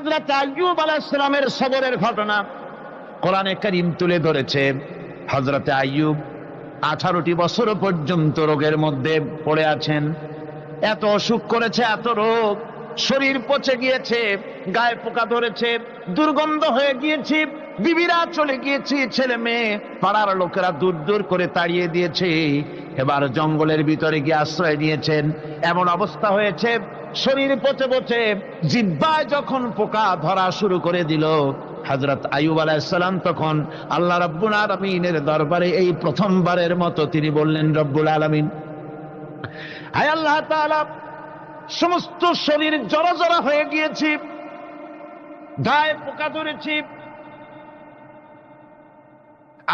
হজরত আইয়ুব আলাইসালামের সবরের ঘটনা কোরআনে করিম তুলে ধরেছে। আইয়ুব আঠারোটি বছর পর্যন্ত রোগের মধ্যে পড়ে আছেন। এত অসুখ করেছে, এত রোগ। শরীর পচে গিয়েছে, গায়ে পোকা ধরেছে, দুর্গন্ধ হয়ে গিয়েছে, বিবিরা চলে গিয়েছে, ছেলে মেয়ে, পাড়ার লোকেরা দূর দূর করে তাড়িয়ে দিয়েছে। এবার জঙ্গলের ভিতরে গিয়ে আশ্রয় নিয়েছেন। এমন অবস্থা হয়েছে, শরীর পচে পচে, জিব্বায় যখন পোকা ধরা শুরু করে দিল হজরত আয়ুব আলাইসালাম তখন আল্লাহ রব্বুল আলমিনের দরবারে এই প্রথমবারের মতো তিনি বললেন, রব্বুল আলমিন, হায় আল্লাহ সমস্ত শরীর জড়া জড়া হয়ে গিয়েছি, গায়ে পোকা ধরেছি।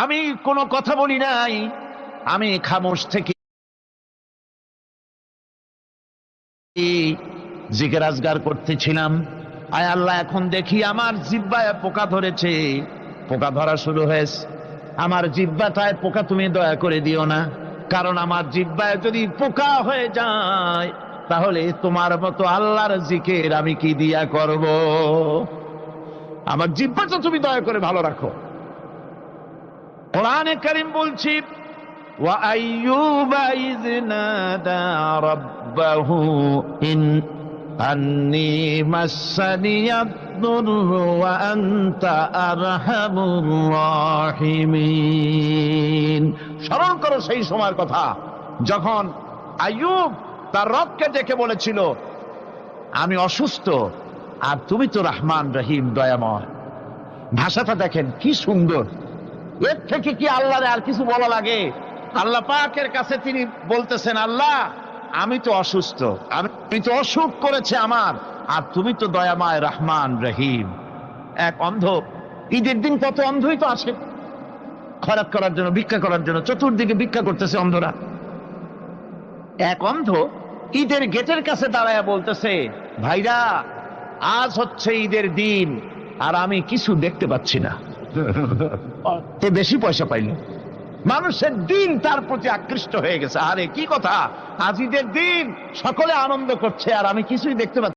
আমি কোনো কথা বলি নাই আমি খামোশ থেকে জিজ্ঞের আজগার করতেছিলাম। আয় আল্লাহ, এখন দেখি আমার জিব্বায় পোকা ধরেছে। পোকা ধরা শুরু হয়েছে। আমার জিব্বাটায় পোকা তুমি দয়া করে দিও না। কারণ আমার জিব্বায় যদি পোকা হয়ে যায়, তাহলে তোমার মতো আল্লাহর জিকের আমি কি দিয়া করব? আমার জিব্বাটা তুমি দয়া করে ভালো রাখো। কোরআনে করিম বলছি وأيوب إذ نادى ربه إن أني مسني الضر وأنت أرحم الراحمين স্মরণ করো সেই সময়ের কথা যখন আইয়ুব তার রবকে ডেকে বলেছিল আমি অসুস্থ আর তুমি তো রহমান রহিম দয়াময় ভাষাটা দেখেন কি সুন্দর এর থেকে কি আল্লাহরে আর কিছু বলা লাগে আল্লাহ পাকের কাছে তিনি বলতেছেন আল্লাহ আমি তো অসুস্থ আমি তো অসুখ করেছে আমার আর তুমি তো দয়াময় রহমান রহিম। এক অন্ধ ঈদের দিন কত অন্ধই তো আসে। খরাত করার জন্য ভিক্ষা করার জন্য চতুর্দিকে ভিক্ষা করতেছে অন্ধরা। এক অন্ধ ঈদের গেটের কাছে দাঁড়ায় বলতেছে ভাইরা আজ হচ্ছে ঈদের দিন আর আমি কিছু দেখতে পাচ্ছি না। বেশি পয়সা পাইল। মানুষের দিন তার প্রতি আকৃষ্ট হয়ে গেছে। আরে, কি কথা? আজিদের দিন সকলে আনন্দ করছে আর আমি কিছুই দেখতে পাচ্ছি